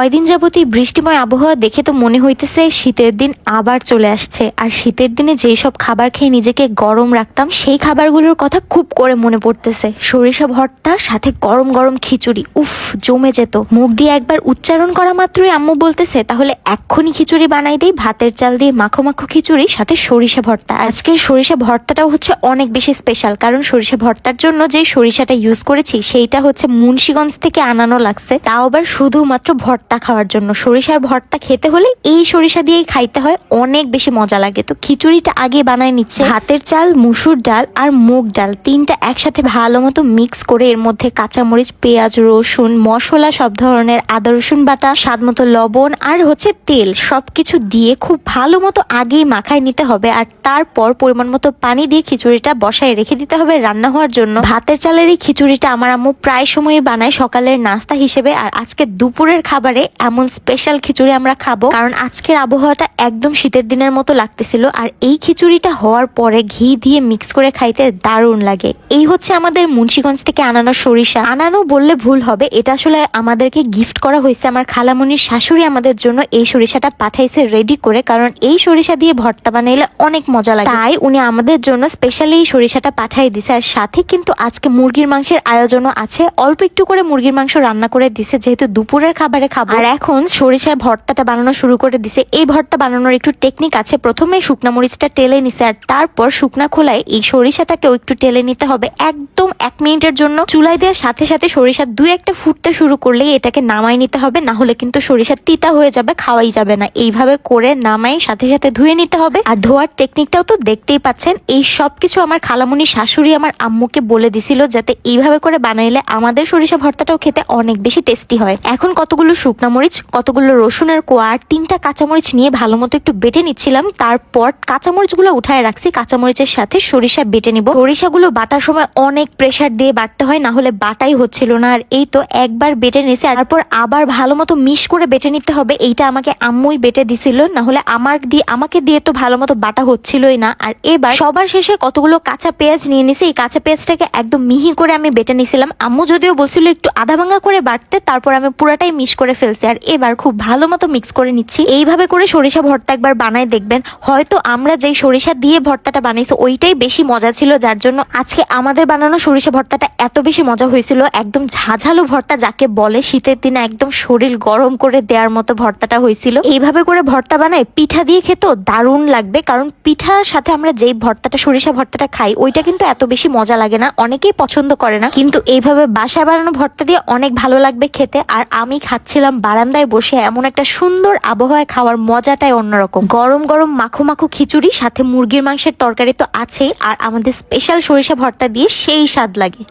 কয়দিন যাবতই বৃষ্টিময় আবহাওয়া দেখে তো মনে হইতেছে শীতের দিন আবার চলে আসছে। আর শীতের দিনে যেই সব খাবার খেয়ে নিজেকে গরম রাখতাম, সেই খাবারগুলোর কথা খুব করে মনে পড়তেছে। সরিষা ভর্তা, সাথে গরম গরম খিচুড়ি। উফ, জমে যেত। মুখ দিয়ে একবার উচ্চারণ করা মাত্রই আম্মু বলতেছে, তাহলে এক্ষুনি খিচুড়ি বানাই দেই, ভাতের চাল দিয়ে মাখো মাখো খিচুড়ি, সাথে সরিষা ভর্তা। আজকের সরিষা ভর্তাটাও হচ্ছে অনেক বেশি স্পেশাল কারণ সরিষা ভর্তার জন্য যে সরিষাটা ইউজ করেছি, সেইটা হচ্ছে মুন্সিগঞ্জ থেকে আনানো লাগছে। তাও আবার শুধুমাত্র ভর্তা খাওয়ার জন্য। সরিষার ভর্তা খেতে হলে এই সরিষা দিয়েই খাইতে হয়, অনেক বেশি মজা লাগে। তো খিচুড়িটা আগে বানায় নিচ্ছে। হাতের চাল, মুসুর ডাল আর মুগ ডাল তিনটা একসাথে ভালো মতো মিক্স করে এর মধ্যে কাঁচামরিচ, পেঁয়াজ, রসুন, মশলা সব ধরনের, আদা, রসুন বাটা স্বাদ মতো লবণ আর হচ্ছে তেল সব কিছু দিয়ে খুব ভালো মতো আগেই মাখায় নিতে হবে আর তারপর পরিমাণ মতো পানি দিয়ে খিচুড়িটা বসায় রেখে দিতে হবে রান্না হওয়ার জন্য। ভাতের চালের এই খিচুড়িটা আমার আম্মু প্রায় সময় বানায় সকালের নাস্তা হিসেবে আর আজকে দুপুরের খাবারে এমন স্পেশাল খিচুড়ি আমরা খাব। কারণ আজকের আবহাওয়াটা একদম শীতের দিনের মতো লাগতেছিল। আর এই খিচুড়িটা হওয়ার পরে ঘি দিয়ে মিক্স করে খাইতে দারুণ লাগে। এই হচ্ছে আমাদের মুন্সিগঞ্জ থেকে আনানো সরিষা। আনানো বললে ভুল হবে, এটা আসলে আমাদেরকে গিফট করা হয়েছে। আমার খালামনির শাশুড়ি আমাদের জন্য এই সরিষাটা পাঠাইছে রেডি করে, কারণ এই সরিষা দিয়ে ভর্তা বানাইলে অনেক মজা লাগে। তাই উনি আমাদের জন্য স্পেশালি এই সরিষাটা পাঠাই দিছে। আর সাথে কিন্তু আজকে মুরগির মাংসের আয়োজনও আছে। অল্প একটু করে মুরগির মাংস রান্না করে দিছে, যেহেতু দুপুরের খাবারে খাব। আর এখন সরিষার ভর্তাটা বানানো শুরু করে দিছে। এই ভর্তা বানানোর একটু টেকনিক আছে। প্রথমে শুকনা মরিচটা টেলে নিছে আর তারপর শুকনা খোলায় এই সরিষাটাকেও একটু টেলে নিতে হবে। একদম এক মিনিটের জন্য চুলায় দেওয়ার সাথে সাথে সরিষা দুই একটা ফুটতে শুরু করলেই এটাকে নামাই নিতে হবে। না হলে কিন্তু সরিষা তিতা হয়ে যাবে, খাওয়াই যাবে না। এইভাবে করে নামাই সাথে সাথে ধুয়ে নিতে হবে। আর ধোয়ার টেকনিকটাও তো দেখতেই পাচ্ছেন। এই সব কিছু আমার খালামুনি শাশুড়ি আমার আম্মুকে বলে দিছিল যাতে এইভাবে করে বানাইলে আমাদের সরিষা ভর্তাটাও খেতে অনেক বেশি টেস্টি হয়। এখন কতগুলো শুকনা মরিচ, কতগুলো রসুনের কোয়া আর তিনটা কাঁচামরিচ নিয়ে ভালো মতো একটু বেটে নিচ্ছিলাম। তারপর কাঁচামরিচগুলো উঠায় রাখছি। কাঁচামরিচের সাথে সরিষা বেটে নিব। সরিষাগুলো বাটার সময় অনেক প্রেসার দিয়ে বাটতে হয়, না হলে বাটাই হচ্ছিল না। আর এই তো একবার বেটে নিছে তারপর আবার ভালো মতো মিশ করে বেটে নিতে হবে। এইটা আমাকে আম্মুই বেটে দিছিল। না হলে আমার দিয়ে, আমাকে দিয়ে তো ভালো মতো বাটা হচ্ছিলই না। আর এবার সবার শেষে কতগুলো কাঁচা পেঁয়াজ নিয়ে নিছি। এই কাঁচা পেঁয়াজটাকে একদম মিহি করে আমি বেটে নিছিলাম। আম্মু যদিও বলছিল একটু আধা ভাঙা করে বাটতে, তারপর আমি পুরাটাই মিশ করে ফেলছি। আর এবার খুব ভালো মতো মিক্স করে নিচ্ছি। এইভাবে করে সরিষা ভর্তা একবার বানায় দেখবেন। হয়তো আমরা যেই সরিষা দিয়ে ভর্তাটা বানাইছি, ওইটাই বেশি মজা ছিল, যার জন্য আজকে আমাদের বানানো সরিষা ভর্তাটা এত বেশি মজা হয়েছিল। একদম ঝাঝালো ভর্তা, যাকে বলে শীতের দিনে একদম শরীর গরম করে দেওয়ার মতো ভর্তাটা হয়েছিল। এইভাবে করে ভর্তা বানাই পিঠা দিয়ে খেতেও দারুণ লাগবে। কারণ পিঠার সাথে আমরা যেই ভর্তাটা, সরিষা ভর্তাটা খাই, ওইটা কিন্তু এত বেশি মজা লাগে না। অনেকেই পছন্দ করে না। কিন্তু এইভাবে বাসায় বানানো ভর্তা দিয়ে অনেক ভালো লাগবে খেতে। আর আমি খাচ্ছিলাম বারান্দায় বসে এমন একটা সুন্দর আবহাওয়ায় খাওয়ার মজাটাই অন্যরকম। গরম গরম মাখো মাখো খিচুড়ি, সাথে মুরগির মাংসের তরকারি তো আছেই, আর আমাদের স্পেশাল সরিষা ভর্তা দিয়ে সেই স্বাদ লাগে।